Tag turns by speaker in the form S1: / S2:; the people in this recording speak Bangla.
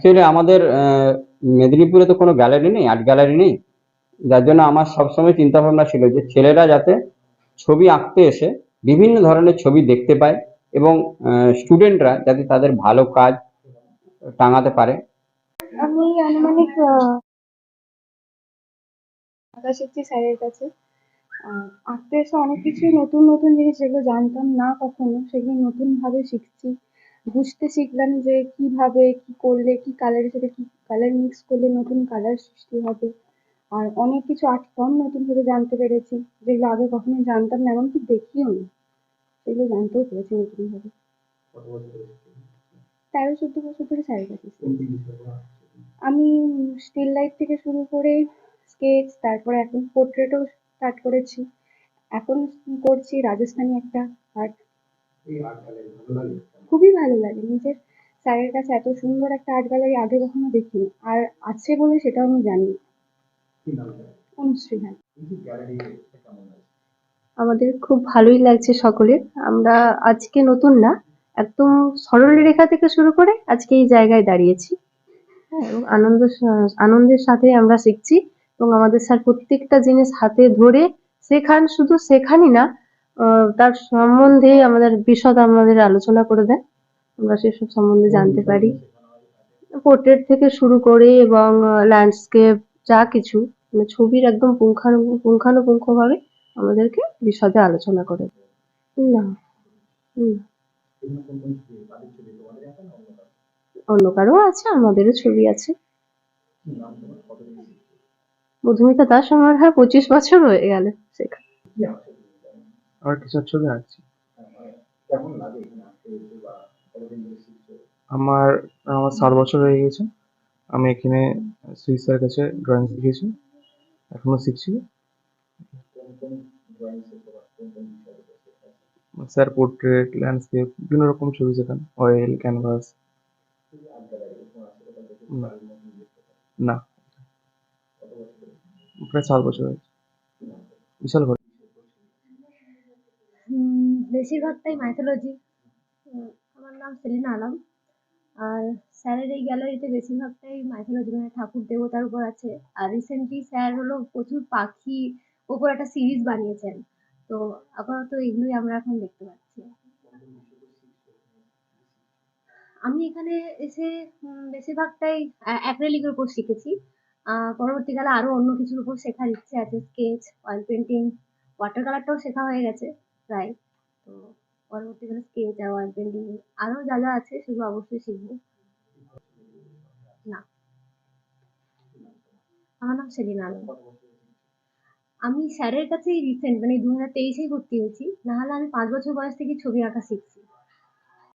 S1: অ্যাকচুয়ালি আমাদের মেদিনীপুরে তো কোনো গ্যালারি নেই আর্ট গ্যালারি নেই। যার জন্য আমার সবসময় চিন্তা ভাবনা ছিল যে ছেলেরা যাতে ছবি আঁকতে এসে বিভিন্ন ধরনের ছবি দেখতে পায় এবং স্টুডেন্টরা যাতে তাদের ভালো কাজ টাঙাতে পারে।
S2: আমি আনুমানিক আঁকা শিখছি স্যারের কাছে আঁকতে এসে অনেক কিছুই নতুন নতুন জিনিস যেগুলো জানতাম না কখনো, সেগুলো নতুন ভাবে শিখছি। বুঝতে শিখলাম যে কীভাবে কি করলে কি কালারের সাথে কি কালার মিক্স করলে নতুন কালার সৃষ্টি হবে। আর অনেক কিছু আর্ট ফর্ম নতুন ভাবে জানতে পেরেছি যেগুলো আগে কখনো জানতাম না এমনকি দেখিও নি। সেগুলো জানতেও পেরেছি নতুন ভাবে। তেরো চোদ্দ বছর ধরে কাছে শিখছি। আমি স্টিল লাইফ থেকে শুরু করে স্কেচ তারপরে এখন পোর্ট্রেটও স্টার্ট করেছি। এখন করছি রাজস্থানি একটা আর্ট খুবই ভালো লাগে। নিজের স্যারের কাছে এত সুন্দর একটা আর্ট গ্যালারি আগে কখনো দেখিনি। আর আছে বলে সেটাও আমি জানি অনুশ্রী হ্যাঁ
S3: আমাদের খুব ভালোই লাগছে সকলের। আমরা আজকে নতুন না একদম সরল রেখা থেকে শুরু করে আজকে এই জায়গায় দাঁড়িয়েছি। হ্যাঁ এবং আনন্দ আনন্দের সাথে আমরা শিখছি। এবং আমাদের স্যার প্রত্যেকটা জিনিস হাতে ধরে শেখান শুধু শেখানই না তার সম্বন্ধে আমাদের বিশদ আমাদের আলোচনা করে দেন। আমরা সেসব সম্বন্ধে জানতে পারি। পোর্ট্রেট থেকে শুরু করে এবং ল্যান্ডস্কেপ যা কিছু মানে ছবির একদম পুঙ্খানু, পুঙ্খানুপুঙ্খভাবে আমাদেরকে বিশদে আলোচনা করে না। অন্য কারও আছে? আমাদেরও ছবি আছে। মধুমিতা দাস আমার হ্যাঁ পঁচিশ বছর হয়ে গেল শেখা।
S4: আর কিছু ছবি আঁকছি। আমার আমার সাত বছর হয়ে গেছে। আমি এখানে সুইস কাছে ড্রয়িং শিখেছি এখনও শিখছি। স্যার পোর্ট্রেট ল্যান্ডস্কেপ বিভিন্ন রকম ছবি শেখান। অয়েল ক্যানভাস না। প্রায় সাত বছর হয়েছে। বিশাল
S5: বেশিরভাগটাই মাইথোলজি আমার নাম সেলিনা আলম। আর স্যারের এই গ্যালারিতে বেশিরভাগটাই মাইথোলজি মানে ঠাকুর দেবতার উপর আছে। আর রিসেন্টলি স্যার হলো প্রচুর পাখি ওপর একটা সিরিজ বানিয়েছেন। তো আপাতত এগুলোই আমরা এখন দেখতে পাচ্ছি। আমি এখানে এসে বেশিরভাগটাই অ্যাক্রেলিকের উপর শিখেছি। পরবর্তীকালে আরও অন্য কিছুর উপর শেখার ইচ্ছে আছে। স্কেচ অয়েল পেন্টিং ওয়াটার কালারটাও শেখা হয়ে গেছে, প্রায়। তো পরবর্তীকালে স্কেচ অয়েল পেন্টিং আরও যা যা আছে সেগুলো অবশ্যই শিখব। না। আমার নাম সেলিনা আলম। আমি স্যারের কাছেই রিসেন্ট মানে দু হাজার তেইশেই ভর্তি হয়েছি। নাহলে আমি পাঁচ বছর বয়স থেকে ছবি আঁকা শিখছি।